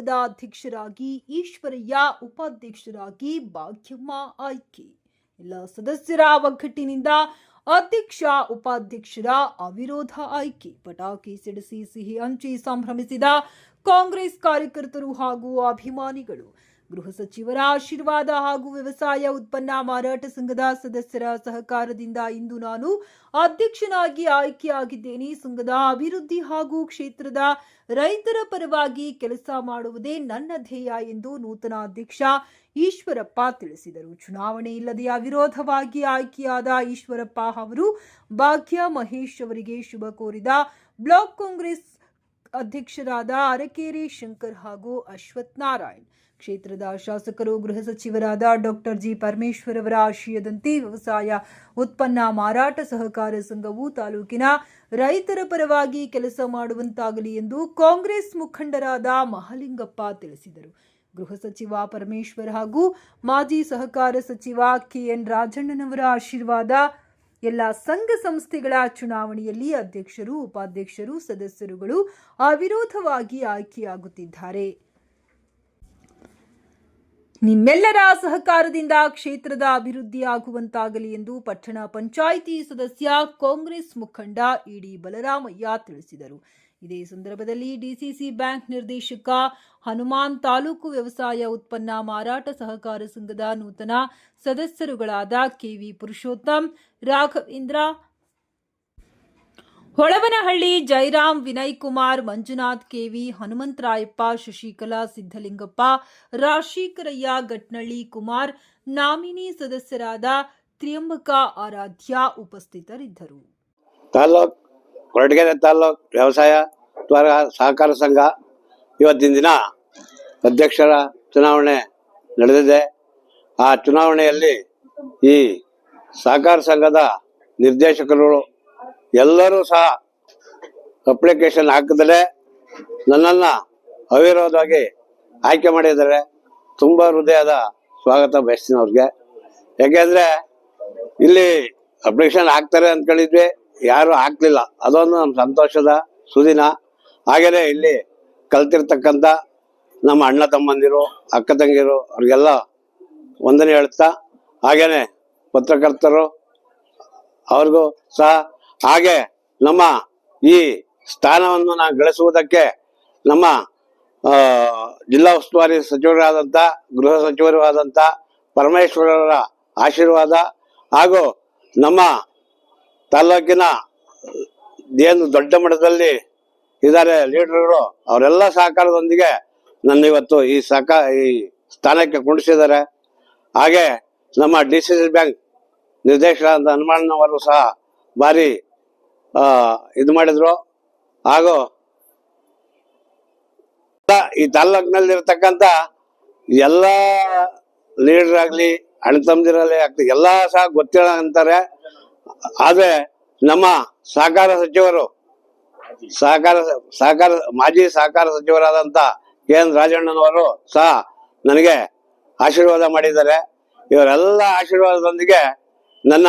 ಸಂಘದ ಅಧ್ಯಕ್ಷರಾಗಿ ಈಶ್ವರಯ್ಯ ಉಪಾಧ್ಯಕ್ಷರಾಗಿ ಭಾಗ್ಯಮ್ಮ ಆಯ್ಕೆ. ಎಲ್ಲ ಸದಸ್ಯರ ಒಗ್ಗಟ್ಟಿನಿಂದ ಅಧ್ಯಕ್ಷ, ಉಪಾಧ್ಯಕ್ಷರ ಅವಿರೋಧ ಆಯ್ಕೆ. ಪಟಾಕಿ ಸಿಡಿಸಿ ಸಿಹಿ ಹಂಚಿ ಸಂಭ್ರಮಿಸಿದ ಕಾಂಗ್ರೆಸ್ ಕಾರ್ಯಕರ್ತರು ಹಾಗೂ ಅಭಿಮಾನಿಗಳು ಗೃಹ ಸಚಿವರ ಆಶೀರ್ವಾದ ಹಾಗೂ ವ್ಯವಸಾಯ ಉತ್ಪನ್ನ ಮಾರಾಟ ಸಂಘದ ಸದಸ್ಯರ ಸಹಕಾರದಿಂದ ಇಂದು ನಾನು ಅಧ್ಯಕ್ಷನಾಗಿ ಆಯ್ಕೆಯಾಗಿದ್ದೇನೆ. ಸಂಘದ ಅಭಿವೃದ್ಧಿ ಹಾಗೂ ಕ್ಷೇತ್ರದ ರೈತರ ಪರವಾಗಿ ಕೆಲಸ ಮಾಡುವುದೇ ನನ್ನ ಧ್ಯೇಯ ಎಂದು ನೂತನ ಅಧ್ಯಕ್ಷ ಈಶ್ವರಪ್ಪ ತಿಳಿಸಿದರು. ಚುನಾವಣೆ ಇಲ್ಲದೆಯ ವಿರೋಧವಾಗಿ ಆಯ್ಕೆಯಾದ ಈಶ್ವರಪ್ಪ ಅವರು ಭಾಗ್ಯ ಮಹೇಶ್ ಅವರಿಗೆ ಶುಭ ಕೋರಿದ ಬ್ಲಾಕ್ ಕಾಂಗ್ರೆಸ್ ಅಧ್ಯಕ್ಷರಾದ ಅರಕೇರಿ ಶಂಕರ್ ಹಾಗೂ ಅಶ್ವಥ್ ನಾರಾಯಣ್. ಕ್ಷೇತ್ರದ ಶಾಸಕರು, ಗೃಹ ಸಚಿವರಾದ ಡಾಕ್ಟರ್ ಜಿ ಪರಮೇಶ್ವರ್ ಅವರ ಆಶಯದಂತೆ ವ್ಯವಸಾಯ, ಉತ್ಪನ್ನ, ಮಾರಾಟ ಸಹಕಾರ ಸಂಘವು ತಾಲೂಕಿನ ರೈತರ ಪರವಾಗಿ ಕೆಲಸ ಮಾಡುವಂತಾಗಲಿ ಎಂದು ಕಾಂಗ್ರೆಸ್ ಮುಖಂಡರಾದ ಮಹಲಿಂಗಪ್ಪ ತಿಳಿಸಿದರು. ಗೃಹ ಸಚಿವ ಪರಮೇಶ್ವರ್ ಹಾಗೂ ಮಾಜಿ ಸಹಕಾರ ಸಚಿವ ಕೆಎನ್ ರಾಜಣ್ಣನವರ ಆಶೀರ್ವಾದ ಎಲ್ಲ ಸಂಘ ಸಂಸ್ಥೆಗಳ ಚುನಾವಣೆಯಲ್ಲಿ ಅಧ್ಯಕ್ಷರು, ಉಪಾಧ್ಯಕ್ಷರು, ಸದಸ್ಯರುಗಳು ಅವಿರೋಧವಾಗಿ ಆಯ್ಕೆಯಾಗುತ್ತಿದ್ದಾರೆ. ನಿಮ್ಮೆಲ್ಲರ ಸಹಕಾರದಿಂದ ಕ್ಷೇತ್ರದ ಅಭಿವೃದ್ಧಿಯಾಗುವಂತಾಗಲಿ ಎಂದು ಪಟ್ಟಣ ಪಂಚಾಯಿತಿ ಸದಸ್ಯ ಕಾಂಗ್ರೆಸ್ ಮುಖಂಡ ಇಡಿ ಬಲರಾಮಯ್ಯ ತಿಳಿಸಿದರು. ಇದೇ ಸಂದರ್ಭದಲ್ಲಿ ಡಿಸಿಸಿ ಬ್ಯಾಂಕ್ ನಿರ್ದೇಶಕ ಹನುಮಾನ್ ತಾಲೂಕು ವ್ಯವಸಾಯ ಉತ್ಪನ್ನ ಮಾರಾಟ ಸಹಕಾರ ಸಂಘದ ನೂತನ ಸದಸ್ಯರುಗಳಾದ K V Purushottam Raghavendra Holavanahalli Jairam Vinay Kumar Manjunath K V, Hanumantharayappa, Shashikala Siddalingappa Rashikaraiah Gatnalli Kumar, nominee ಸದಸ್ಯರಾದ ತ್ರಿಯಂಬಕ ಆರಾಧ್ಯ ಉಪಸ್ಥಿತರಿದ್ದರು. ಕೊರಟಗೆರೆ ತಾಲೂಕು ವ್ಯವಸಾಯ ತ್ವರ ಸಹಕಾರ ಸಂಘ ಇವತ್ತಿನ ದಿನ ಅಧ್ಯಕ್ಷರ ಚುನಾವಣೆ ನಡೆದಿದೆ. ಆ ಚುನಾವಣೆಯಲ್ಲಿ ಈ ಸಹಕಾರ ಸಂಘದ ನಿರ್ದೇಶಕರು ಎಲ್ಲರೂ ಸಹ ಅಪ್ಲಿಕೇಶನ್ ಹಾಕಿದರೆ ನನ್ನನ್ನು ಅವಿರೋಧವಾಗಿ ಆಯ್ಕೆ ಮಾಡಿದ್ದಾರೆ ತುಂಬ ಹೃದಯದ ಸ್ವಾಗತ ಬಯಸ್ತೀನಿ ಅವ್ರಿಗೆ. ಯಾಕೆಂದರೆ ಇಲ್ಲಿ ಅಪ್ಲಿಕೇಶನ್ ಹಾಕ್ತಾರೆ ಅಂದ್ಕೊಂಡಿದ್ವಿ ಯಾರು ಆಗ್ಲಿಲ್ಲ. ಅದೊಂದು ನಮ್ಮ ಸಂತೋಷದ ಸುದಿನ. ಹಾಗೆಯೇ ಇಲ್ಲಿ ಕಲ್ತಿರ್ತಕ್ಕಂಥ ನಮ್ಮ ಅಣ್ಣ ತಮ್ಮಂದಿರು, ಅಕ್ಕ ತಂಗಿರು, ಅವ್ರಿಗೆಲ್ಲ ವಂದನೆ ಹೇಳ್ತಾ ಹಾಗೆಯೇ ಪತ್ರಕರ್ತರು ಅವ್ರಿಗೂ ಸಹ. ಹಾಗೆ ನಮ್ಮ ಈ ಸ್ಥಾನವನ್ನು ನಾವು ಗಳಿಸುವುದಕ್ಕೆ ನಮ್ಮ ಜಿಲ್ಲಾ ಉಸ್ತುವಾರಿ ಸಚಿವರಾದಂಥ, ಗೃಹ ಸಚಿವರು ಆದಂಥ ಪರಮೇಶ್ವರರ ಆಶೀರ್ವಾದ ಹಾಗೂ ನಮ್ಮ ತಾಲ್ಲೂಕಿನ ಏನು ದೊಡ್ಡ ಮಟ್ಟದಲ್ಲಿ ಇದ್ದಾರೆ ಲೀಡರ್ಗಳು. ಅವರೆಲ್ಲ ಸಹಕಾರದೊಂದಿಗೆ ನನ್ನ ಇವತ್ತು ಈ ಸಹಕಾರ ಈ ಸ್ಥಾನಕ್ಕೆ ಕುಂಡಿಸಿದ್ದಾರೆ. ಹಾಗೆ ನಮ್ಮ ಡಿ ಸಿ ಸಿ ಬ್ಯಾಂಕ್ ನಿರ್ದೇಶಕರಾದ ಹನುಮಾನವರು ಸಹ ಭಾರಿ ಇದು ಮಾಡಿದರು. ಹಾಗೂ ಈ ತಾಲೂಕಿನಲ್ಲಿರ್ತಕ್ಕಂಥ ಎಲ್ಲ ಲೀಡರ್ ಆಗಲಿ, ಅಣ್ಣ ತಮ್ಮದಿರಲ್ಲಿ ಆಗ್ತದೆ ಎಲ್ಲ ಸಹ ಗೊತ್ತಿಲ್ಲ ಅಂತಾರೆ. ಆದ್ರೆ ನಮ್ಮ ಸಹಕಾರ ಸಚಿವರು, ಸಹಕಾರ ಸಹಕಾರ, ಮಾಜಿ ಸಹಕಾರ ಸಚಿವರಾದಂತ ಕೆ ಎನ್ ರಾಜಣ್ಣನವರು ಸಹ ನನಗೆ ಆಶೀರ್ವಾದ ಮಾಡಿದ್ದಾರೆ. ಇವರೆಲ್ಲ ಆಶೀರ್ವಾದದೊಂದಿಗೆ ನನ್ನ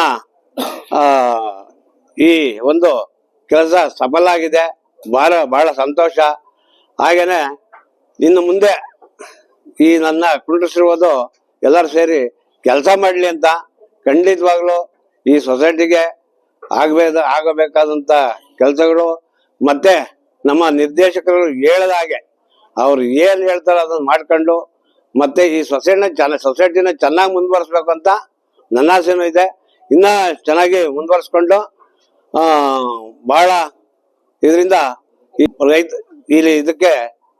ಈ ಒಂದು ಕೆಲಸ ಸಫಲ ಆಗಿದೆ ಬಹಳ ಬಹಳ ಸಂತೋಷ. ಹಾಗೇನೆ ಇನ್ನು ಮುಂದೆ ಈ ನನ್ನ ಕುಂಟಿಸಿರುವುದು ಎಲ್ಲರೂ ಸೇರಿ ಕೆಲಸ ಮಾಡಲಿ ಅಂತ ಖಂಡಿತವಾಗ್ಲೂ ಈ ಸೊಸೈಟಿಗೆ ಆಗಬೇಕ ಆಗಬೇಕಾದಂಥ ಕೆಲಸಗಳು ಮತ್ತೆ ನಮ್ಮ ನಿರ್ದೇಶಕರು ಹೇಳದ ಹಾಗೆ ಅವ್ರು ಏನು ಹೇಳ್ತಾರೋ ಅದನ್ನು ಮಾಡ್ಕೊಂಡು ಮತ್ತೆ ಈ ಸೊಸೈಟಿನ ಚೆನ್ನ, ಸೊಸೈಟಿನ ಚೆನ್ನಾಗಿ ಮುಂದುವರಿಸ್ಬೇಕು ಅಂತ ನನ್ನ ಆಸೆನೂ ಇದೆ. ಇನ್ನ ಚೆನ್ನಾಗಿ ಮುಂದುವರಿಸ್ಕೊಂಡು ಬಹಳ ಇದರಿಂದ ಈ ರೈತ ಇಲ್ಲಿ ಇದಕ್ಕೆ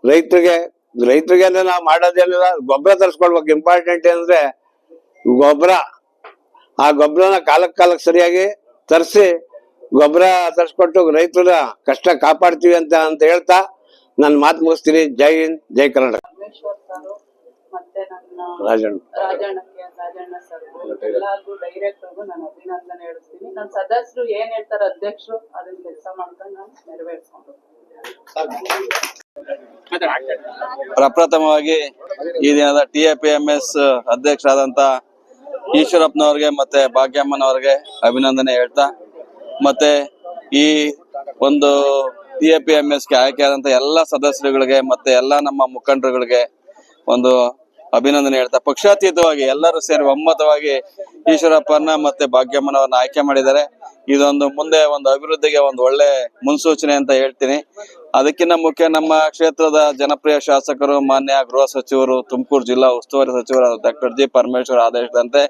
ರೈತರಿಗೆ ರೈತರಿಗೆ ಅಂದ್ರೆ ನಾವು ಮಾಡೋದೇನಿಲ್ಲ ಗೊಬ್ಬರ ತರಿಸ್ಕೊಳ್ಬೇಕು. ಇಂಪಾರ್ಟೆಂಟ್ ಏನಂದ್ರೆ ಗೊಬ್ಬರ ಆ ಗೊಬ್ಬರನ ಕಾಲಕ್ಕೆ ಕಾಲಕ್ಕೆ ಸರಿಯಾಗಿ ತರಿಸಿ ಗೊಬ್ಬರ ತರಿಸ್ಕೊಟ್ಟು ರೈತರ ಕಷ್ಟ ಕಾಪಾಡ್ತೀವಿ ಅಂತ ಅಂತ ಹೇಳ್ತಾ ನನ್ನ ಮಾತು ಮುಗಿಸ್ತೀನಿ. ಜೈ ಹಿಂದ್ ಜೈ ಕರ್ನಾಟಕ. ಮತ್ತೆ ನನ್ನ ರಾಜಣ್ಣ. ರಾಜಣ್ಣಕ್ಕೆ ರಾಜಣ್ಣ ಸರ್. ಎಲ್ಲಾರ್ಗು ಡೈರೆಕ್ಟರ್ಗೂ ನಾನು ಅಭಿನಂದನೆ ಹೇಳ್ತೀನಿ. ನನ್ನ ಸದಸ್ಯರು ಏನ್ ಹೇಳ್ತಾರೆ ಅಧ್ಯಕ್ಷರು ಅದನ್ನ ಕೆಲಸ ಮಾಡ್ಕೊಂಡು ನಾನು ನೆರವೇರಿಸ್ಕೊಂಡು ಪ್ರಪ್ರಥಮವಾಗಿ ಈ ದಿನದ T A P M S ಅಧ್ಯಕ್ಷರಾದಂತ ಈಶ್ವರಪ್ಪನವ್ರಿಗೆ ಮತ್ತೆ ಭಾಗ್ಯಮ್ಮನವ್ರಿಗೆ ಅಭಿನಂದನೆ ಹೇಳ್ತಾ, ಮತ್ತೆ ಈ ಒಂದು ಟಿ ಎ ಪಿ ಎಂ ಎಸ್ಗೆ ಆಯ್ಕೆ ಆದಂತ ಎಲ್ಲಾ ಸದಸ್ಯರುಗಳಿಗೆ ಮತ್ತೆ ಎಲ್ಲಾ ನಮ್ಮ ಮುಖಂಡರುಗಳಿಗೆ ಒಂದು ಅಭಿನಂದನೆ ಹೇಳ್ತಾ, ಪಕ್ಷಾತೀತವಾಗಿ ಎಲ್ಲರೂ ಸೇರಿ ಒಮ್ಮತವಾಗಿ ಈಶ್ವರಪ್ಪನ ಮತ್ತೆ ಭಾಗ್ಯಮ್ಮನವರನ್ನ ಆಯ್ಕೆ ಮಾಡಿದ್ದಾರೆ. ಇದೊಂದು ಮುಂದೆ ಒಂದು ಅಭಿವೃದ್ಧಿಗೆ ಒಂದು ಒಳ್ಳೆ ಮುನ್ಸೂಚನೆ ಅಂತ ಹೇಳ್ತೀನಿ. ಅದಕ್ಕಿಂತ ಮುಖ್ಯ ನಮ್ಮ ಕ್ಷೇತ್ರದ ಜನಪ್ರಿಯ ಶಾಸಕರು, ಮಾನ್ಯ ಗೃಹ ಸಚಿವರು, ತುಮಕೂರು ಜಿಲ್ಲಾ ಉಸ್ತುವಾರಿ ಸಚಿವರಾದ ಡಾಕ್ಟರ್ ಜಿ ಪರಮೇಶ್ವರ್ ಆದೇಶದಂತೆ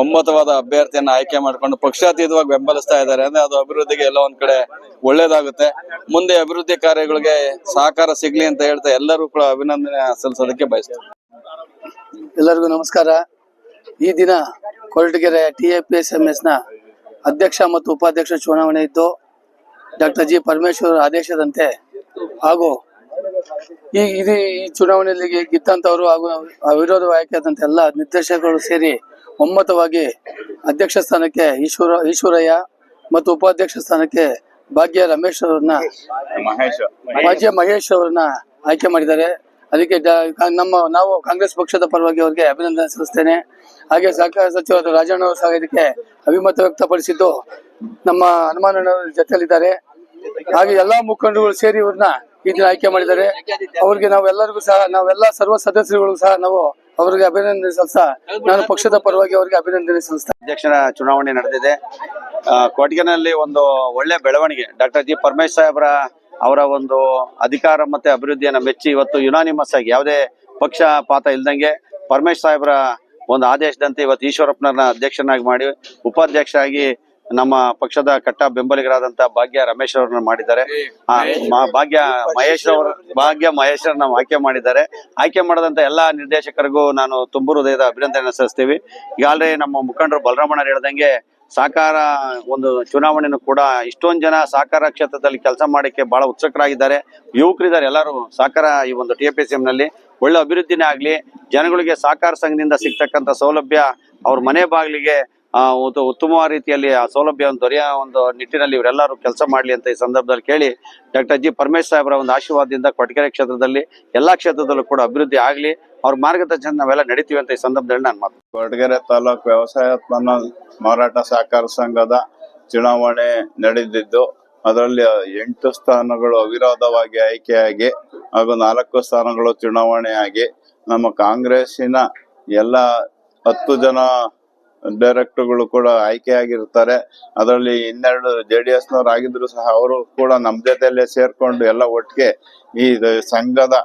ಒಮ್ಮತವಾದ ಅಭ್ಯರ್ಥಿಯನ್ನ ಆಯ್ಕೆ ಮಾಡ್ಕೊಂಡು ಪಕ್ಷಾತೀತವಾಗಿ ಬೆಂಬಲಿಸ್ತಾ ಇದ್ದಾರೆ. ಅಂದ್ರೆ ಅದು ಅಭಿವೃದ್ಧಿಗೆ ಎಲ್ಲ ಒಂದ್ ಕಡೆ ಒಳ್ಳೇದಾಗುತ್ತೆ. ಮುಂದೆ ಅಭಿವೃದ್ಧಿ ಕಾರ್ಯಗಳಿಗೆ ಸಹಕಾರ ಸಿಗ್ಲಿ ಅಂತ ಹೇಳ್ತಾ ಎಲ್ಲರೂ ಕೂಡ ಅಭಿನಂದನೆ ಸಲ್ಲಿಸೋದಕ್ಕೆ ಬಯಸ್ತಾರೆ ಎಲ್ಲರಿಗೂ ನಮಸ್ಕಾರ. ಈ ದಿನ ಕೊರಟಗೆರೆ ಟಿ ಎಸ್ ಎಂ ಎಸ್ನ ಅಧ್ಯಕ್ಷ ಮತ್ತು ಉಪಾಧ್ಯಕ್ಷ ಚುನಾವಣೆ ಇದ್ದು, ಡಾಕ್ಟರ್ ಜಿ ಪರಮೇಶ್ವರ್ ಆದೇಶದಂತೆ ಹಾಗೂ ಈ ಇದು ಈ ಚುನಾವಣೆಯಲ್ಲಿ ಗಿತ್ತಂತವರು ಹಾಗೂ ಅವಿರೋಧ ಆಯ್ಕೆಯಾದಂಥ ಎಲ್ಲ ನಿರ್ದೇಶಕರು ಸೇರಿ ಒಮ್ಮತವಾಗಿ ಅಧ್ಯಕ್ಷ ಸ್ಥಾನಕ್ಕೆ ಈಶ್ವರ ಈಶ್ವರಯ್ಯ ಮತ್ತು ಉಪಾಧ್ಯಕ್ಷ ಸ್ಥಾನಕ್ಕೆ ಭಾಗ್ಯ ರಮೇಶ್ ಅವರನ್ನ ಭಾಗ್ಯ ಮಹೇಶ್ ಅವರನ್ನ ಆಯ್ಕೆ ಮಾಡಿದ್ದಾರೆ. ಅದಕ್ಕೆ ನಮ್ಮ ನಾವು ಕಾಂಗ್ರೆಸ್ ಪಕ್ಷದ ಪರವಾಗಿ ಅವರಿಗೆ ಅಭಿನಂದನೆ ಸಲ್ಲಿಸ್ತೇನೆ. ಹಾಗೆ ಸಹಕಾರ ಸಚಿವರಾದ ರಾಜಣ್ಣ ಅವರು ಸಹ ಇದಕ್ಕೆ ಅಭಿಮತ ವ್ಯಕ್ತಪಡಿಸಿದ್ದು ನಮ್ಮ ಹನುಮಾನಣ್ಣವರ ಜೊತೆಯಲ್ಲಿದ್ದಾರೆ. ಹಾಗೆ ಎಲ್ಲಾ ಮುಖಂಡರುಗಳು ಸೇರಿ ಇವ್ರನ್ನ ಈ ದಿನ ಆಯ್ಕೆ ಮಾಡಿದ್ದಾರೆ. ಅವ್ರಿಗೆ ನಾವೆಲ್ಲರಿಗೂ ಸಹ ನಾವೆಲ್ಲ ಸರ್ವ ಸದಸ್ಯರುಗಳು ಸಹ ನಾವು ಅವರಿಗೆ ಅಭಿನಂದನೆ ಸಲ್ಲಿಸ್ತಾ ನಾನು ಪಕ್ಷದ ಪರವಾಗಿ ಅವರಿಗೆ ಅಭಿನಂದನೆ ಸಲ್ಲಿಸ್ತಾ. ಅಧ್ಯಕ್ಷರ ಚುನಾವಣೆ ನಡೆದಿದೆ. ಆ, ಕೊಟ್ಗೆನಲ್ಲಿ ಒಂದು ಒಳ್ಳೆ ಬೆಳವಣಿಗೆ. ಡಾಕ್ಟರ್ ಜಿ ಪರಮೇಶ್ ಸಾಹೇಬ್ರ ಅವರ ಒಂದು ಅಧಿಕಾರ ಮತ್ತೆ ಅಭಿವೃದ್ಧಿಯನ್ನು ಮೆಚ್ಚಿ ಇವತ್ತು ಯುನಾನಿಮಸ್ ಆಗಿ ಯಾವುದೇ ಪಕ್ಷಪಾತ ಇಲ್ದಂಗೆ ಪರಮೇಶ್ ಸಾಹೇಬ್ರ ಒಂದು ಆದೇಶದಂತೆ ಇವತ್ತು ಈಶ್ವರಪ್ಪನವ್ರನ್ನ ಅಧ್ಯಕ್ಷನಾಗಿ ಮಾಡಿ ಉಪಾಧ್ಯಕ್ಷ ಆಗಿ ನಮ್ಮ ಪಕ್ಷದ ಕಟ್ಟ ಬೆಂಬಲಿಗರಾದಂತ ಭಾಗ್ಯ ರಮೇಶ್ ಅವ್ರನ್ನ ಮಾಡಿದ್ದಾರೆ. ಭಾಗ್ಯ ಮಹೇಶ್ ಅವರ ಭಾಗ್ಯ ಮಹೇಶ್ ಅವ್ರನ್ನ ಆಯ್ಕೆ ಮಾಡಿದ್ದಾರೆ. ಆಯ್ಕೆ ಮಾಡದಂತ ಎಲ್ಲಾ ನಿರ್ದೇಶಕರಿಗೂ ನಾನು ತುಂಬು ಹೃದಯದ ಅಭಿನಂದನೆ ಸಲ್ಲಿಸ್ತೀವಿ. ಈಗಾಗಲೇ ನಮ್ಮ ಮುಖಂಡರು ಬಲರಾಮಣ್ಣ ಹೇಳ್ದಂಗೆ ಸಾಕಾರ ಒಂದು ಚುನಾವಣೆಯನ್ನು ಕೂಡ ಇಷ್ಟೊಂದು ಜನ ಸಹಕಾರ ಕ್ಷೇತ್ರದಲ್ಲಿ ಕೆಲಸ ಮಾಡಕ್ಕೆ ಬಹಳ ಉತ್ಸುಕರಾಗಿದ್ದಾರೆ. ಯುವಕರಿದ್ದಾರೆ ಎಲ್ಲರೂ ಸಹಕಾರ ಈ ಒಂದು ಟಿ ಎ ಎಂ ನಲ್ಲಿ. ಒಳ್ಳೆ ಅಭಿವೃದ್ಧಿನೇ ಆಗ್ಲಿ ಜನಗಳಿಗೆ ಸಹಕಾರ ಸಂಘದಿಂದ ಸಿಗ್ತಕ್ಕಂಥ ಸೌಲಭ್ಯ ಅವ್ರ ಮನೆ ಬಾಗಿಲಿಗೆ ಉತ್ತಮವಾದ ರೀತಿಯಲ್ಲಿ ಆ ಸೌಲಭ್ಯವನ್ನು ದೊರೆಯ ಒಂದು ನಿಟ್ಟಿನಲ್ಲಿ ಇವರೆಲ್ಲರೂ ಕೆಲಸ ಮಾಡ್ಲಿ ಅಂತ ಈ ಸಂದರ್ಭದಲ್ಲಿ ಕೇಳಿ ಡಾಕ್ಟರ್ ಜಿ ಪರಮೇಶ್ ಸಾಹೇಬರ ಒಂದು ಆಶೀರ್ವಾದದಿಂದ ಕೊಟ್ಟಿಗೆರೆ ಕ್ಷೇತ್ರದಲ್ಲಿ ಎಲ್ಲಾ ಕ್ಷೇತ್ರದಲ್ಲೂ ಕೂಡ ಅಭಿವೃದ್ಧಿ ಆಗಲಿ, ಅವ್ರ ಮಾರ್ಗದರ್ಶನ ನಾವೆಲ್ಲ ನಡೀತೀವಿ ಅಂತ ಈ ಸಂದರ್ಭದಲ್ಲಿ ನಾನು ಮಾತು ಕೊರಟಗೆರೆ ತಾಲೂಕು ವ್ಯವಸಾಯೋತ್ಪನ್ನ ಮಾರಾಟ ಸಹಕಾರ ಸಂಘದ ಚುನಾವಣೆ ನಡೆದಿದ್ದು, ಅದರಲ್ಲಿ ಎಂಟು ಸ್ಥಾನಗಳು ಅವಿರೋಧವಾಗಿ ಆಯ್ಕೆಯಾಗಿ ಹಾಗೂ ನಾಲ್ಕು ಸ್ಥಾನಗಳು ಚುನಾವಣೆಯಾಗಿ ನಮ್ಮ ಕಾಂಗ್ರೆಸ್ಸಿನ ಎಲ್ಲ ಹತ್ತು ಜನ ಡೈರೆಕ್ಟರ್ಗಳು ಕೂಡ ಆಯ್ಕೆಯಾಗಿರ್ತಾರೆ. ಅದರಲ್ಲಿ ಇನ್ನೆರಡು ಜೆ ಡಿ ಎಸ್ನವ್ರು ಆಗಿದ್ರು ಸಹ ಅವರು ಕೂಡ ನಮ್ಮ ಜೊತೆಯಲ್ಲೇ ಸೇರ್ಕೊಂಡು ಎಲ್ಲ ಒಟ್ಟಿಗೆ ಈ ಸಂಘದ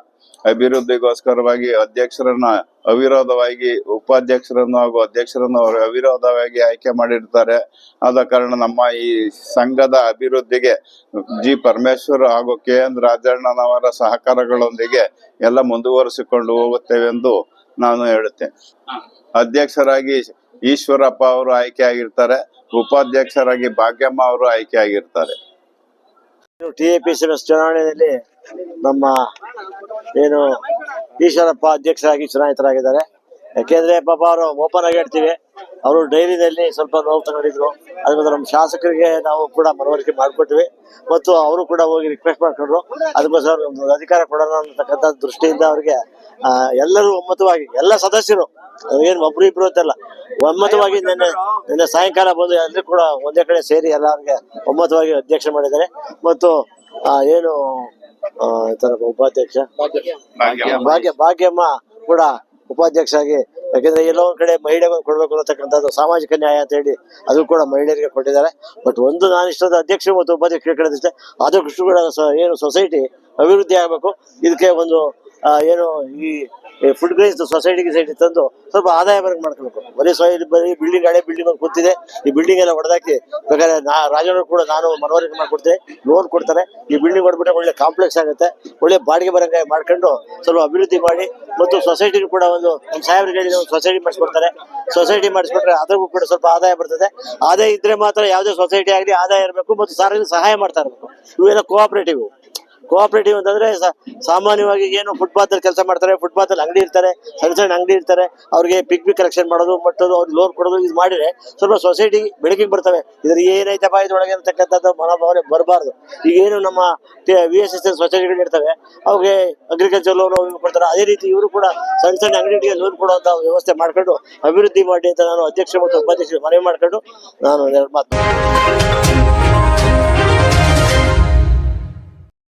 ಅಭಿವೃದ್ಧಿಗೋಸ್ಕರವಾಗಿ ಅಧ್ಯಕ್ಷರನ್ನ ಅವಿರೋಧವಾಗಿ, ಉಪಾಧ್ಯಕ್ಷರನ್ನು ಹಾಗೂ ಅಧ್ಯಕ್ಷರನ್ನು ಅವರು ಅವಿರೋಧವಾಗಿ ಆಯ್ಕೆ ಮಾಡಿರ್ತಾರೆ. ಆದ ಕಾರಣ ನಮ್ಮ ಈ ಸಂಘದ ಅಭಿವೃದ್ಧಿಗೆ ಜಿ ಪರಮೇಶ್ವರ್ ಹಾಗೂ ಕೆ ಎನ್ ರಾಜಣ್ಣನವರ ಸಹಕಾರಗಳೊಂದಿಗೆ ಎಲ್ಲ ಮುಂದುವರಿಸಿಕೊಂಡು ಹೋಗುತ್ತೇವೆ ಎಂದು ನಾನು ಹೇಳುತ್ತೇನೆ. ಅಧ್ಯಕ್ಷರಾಗಿ ಈಶ್ವರಪ್ಪ ಅವರು ಆಯ್ಕೆ ಆಗಿರ್ತಾರೆ ಉಪಾಧ್ಯಕ್ಷರಾಗಿ ಭಾಗ್ಯಮ್ಮ ಅವರು ಆಯ್ಕೆ ಆಗಿರ್ತಾರೆ T A P C S ಚುನಾವಣೆಯಲ್ಲಿ ನಮ್ಮ ಏನು ಈಶ್ವರಪ್ಪ ಅಧ್ಯಕ್ಷರಾಗಿ ಚುನಾಯಿತರಾಗಿದ್ದಾರೆ. ಯಾಕೆಂದ್ರೆ ಪಾಪ ಅವರು ಓಪನ್ ಆಗಿ ಹೇಳ್ತೀವಿ ಅವರು ಡೈರಿನಲ್ಲಿ ಸ್ವಲ್ಪ ನೋವು ತಗೊಂಡಿದ್ರು. ಅದ್ರ ನಮ್ಮ ಶಾಸಕರಿಗೆ ನಾವು ಕೂಡ ಮನವರಿಕೆ ಮಾಡಿಕೊಟ್ವಿ. ಮತ್ತು ಅವರು ಕೂಡ ಹೋಗಿ ರಿಕ್ವೆಸ್ಟ್ ಮಾಡ್ಕೊಂಡ್ರು. ಅದಕ್ಕೋಸ್ಕರ ಅಧಿಕಾರ ಕೊಡೋಣ ಅನ್ನತಕ್ಕಂಥ ದೃಷ್ಟಿಯಿಂದ ಅವರಿಗೆ ಎಲ್ಲರೂ ಒಮ್ಮತವಾಗಿ, ಎಲ್ಲ ಸದಸ್ಯರು ಏನು ಒಬ್ರು ಇಬ್ರು ಅಂತಲ್ಲ. ಒಮ್ಮತವಾಗಿ ನಿನ್ನೆ ನಿನ್ನೆ ಸಾಯಂಕಾಲ ಬಂದು ಎಲ್ಲರೂ ಕೂಡ ಒಂದೇ ಕಡೆ ಸೇರಿ ಎಲ್ಲರಿಗೆ ಒಮ್ಮತವಾಗಿ ಅಧ್ಯಕ್ಷ ಮಾಡಿದ್ದಾರೆ. ಮತ್ತು ಆ, ಏನು ಉಪಾಧ್ಯಕ್ಷ? ಭಾಗ್ಯ ಭಾಗ್ಯಮ್ಮ ಕೂಡ ಉಪಾಧ್ಯಕ್ಷ ಆಗಿ ಯಾಕಂದ್ರೆ ಎಲ್ಲೋ ಒಂದ್ ಕಡೆ ಮಹಿಳೆಗೆ ಕೊಡ್ಬೇಕು ಅನ್ನತಕ್ಕಂಥದ್ದು ಸಾಮಾಜಿಕ ನ್ಯಾಯ ಅಂತ ಹೇಳಿ ಅದು ಕೂಡ ಮಹಿಳೆಯರಿಗೆ ಕೊಟ್ಟಿದ್ದಾರೆ. ಬಟ್ ಒಂದು ನಾನು ಇಷ್ಟದ ಅಧ್ಯಕ್ಷ ಮತ್ತು ಉಪಾಧ್ಯಕ್ಷ ಕಡೆದಿಷ್ಟೇ ಆದಷ್ಟು ಕೂಡ ಸ- ಏನು ಸೊಸೈಟಿ ಅಭಿವೃದ್ಧಿ ಆಗಬೇಕು. ಇದಕ್ಕೆ ಒಂದು ಏನು ಈ ಫುಡ್ ಗ್ರೇಸ್ ಸೊಸೈಟಿ ಸೈಡ್ ತಂದು ಸ್ವಲ್ಪ ಆದಾಯ ಬರಕ್ ಮಾಡ್ಕೊಬೇಕು ಬರೀ ಸೊಸೈಟಿ ಬರೀ ಬಿಲ್ಡಿಂಗ್ ಹಳೆ ಬಿಲ್ಡಿಂಗ್ ಒಂದು ಕೂತಿದೆ. ಈ ಬಿಲ್ಡಿಂಗ್ ಎಲ್ಲ ಹೊಡೆದಾಕಿ ಬೇಕಾದ್ರೆ ನಾ ರಾಜರು ಕೂಡ ನಾನು ಮನವರಿಕೆ ಮಾಡ್ಕೊಡ್ತೀನಿ. ಲೋನ್ ಕೊಡ್ತಾರೆ ಈ ಬಿಲ್ಡಿಂಗ್ ಹೊಡ್ಬಿಟ್ರೆ ಒಳ್ಳೆ ಕಾಂಪ್ಲೆಕ್ಸ್ ಆಗುತ್ತೆ. ಒಳ್ಳೆ ಬಾಡಿಗೆ ಬರಂಗೆ ಮಾಡ್ಕೊಂಡು ಸ್ವಲ್ಪ ಅಭಿವೃದ್ಧಿ ಮಾಡಿ ಮತ್ತು ಸೊಸೈಟಿ ಕೂಡ ಒಂದು ನಮ್ಮ ಸಾಹೇಬ್ರಿಗೆ ಹೇಳಿದ್ರೆ ಒಂದು ಸೊಸೈಟಿ ಮಾಡಿಸ್ಕೊಡ್ತಾರೆ. ಸೊಸೈಟಿ ಮಾಡಿಸ್ಕೊಟ್ರೆ ಅದಕ್ಕೂ ಕೂಡ ಸ್ವಲ್ಪ ಆದಾಯ ಬರ್ತದೆ. ಆದಾಯ ಇದ್ರೆ ಮಾತ್ರ ಯಾವುದೇ ಸೊಸೈಟಿ ಆಗಲಿ ಆದಾಯ ಇರಬೇಕು ಮತ್ತು ಸಾರ್ವಜನಿಕ ಸಹಾಯ ಮಾಡ್ತಾ ಇರಬೇಕು. ಇವೆಲ್ಲ ಕೋಆಪರೇಟಿವ್ ಕೋಆಪರೇಟಿವ್ ಅಂತಂದ್ರೆ ಸಾಮಾನ್ಯವಾಗಿ ಏನು ಫುಟ್ಪಾತ್ ಅಲ್ಲಿ ಕೆಲಸ ಮಾಡ್ತಾರೆ ಫುಟ್ಪಾತ್ ಅಲ್ಲಿ ಅಂಗಡಿ ಇರ್ತಾರೆ, ಸಣ್ಣ ಸಣ್ಣ ಅಂಗಡಿ ಇರ್ತಾರೆ, ಅವ್ರಿಗೆ ಪಿಕ್ ಪಿಕ್ ಕಲೆಕ್ಷನ್ ಮಾಡೋದು ಮಟ್ಟೋದು ಅವ್ರಿಗೆ ಲೋನ್ ಕೊಡೋದು, ಇದು ಮಾಡಿದ್ರೆ ಸ್ವಲ್ಪ ಸೊಸೈಟಿ ಬೆಳಕಿಗೆ ಬರ್ತವೆ. ಇದ್ರ ಏನೈತಪ್ಪ ಇದ್ರೊಳಗೆ ಅಂತಕ್ಕಂಥದ್ದು ಮನೋಭಾವನೆ ಬರಬಾರ್ದು. ಈಗ ಏನು ನಮ್ಮ ವಿ ಎಸ್ ಎಸ್ ಸೊಸೈಟಿಗಳು ಇರ್ತವೆ, ಅವ್ರಿಗೆ ಅಗ್ರಿಕಲ್ಚರ್ ಲೋನ್ ಕೊಡ್ತಾರೆ. ಅದೇ ರೀತಿ ಇವರು ಕೂಡ ಸಣ್ಣ ಸಣ್ಣ ಅಂಗಡಿಗೆ ಲೋನ್ ಕೊಡುವಂತ ವ್ಯವಸ್ಥೆ ಮಾಡ್ಕೊಂಡು ಅಭಿವೃದ್ಧಿ ಮಾಡಿ ಅಂತ ನಾನು ಅಧ್ಯಕ್ಷ ಮತ್ತು ಉಪಾಧ್ಯಕ್ಷರು ಮನವಿ ಮಾಡ್ಕೊಂಡು ನಾನು ಮಾತು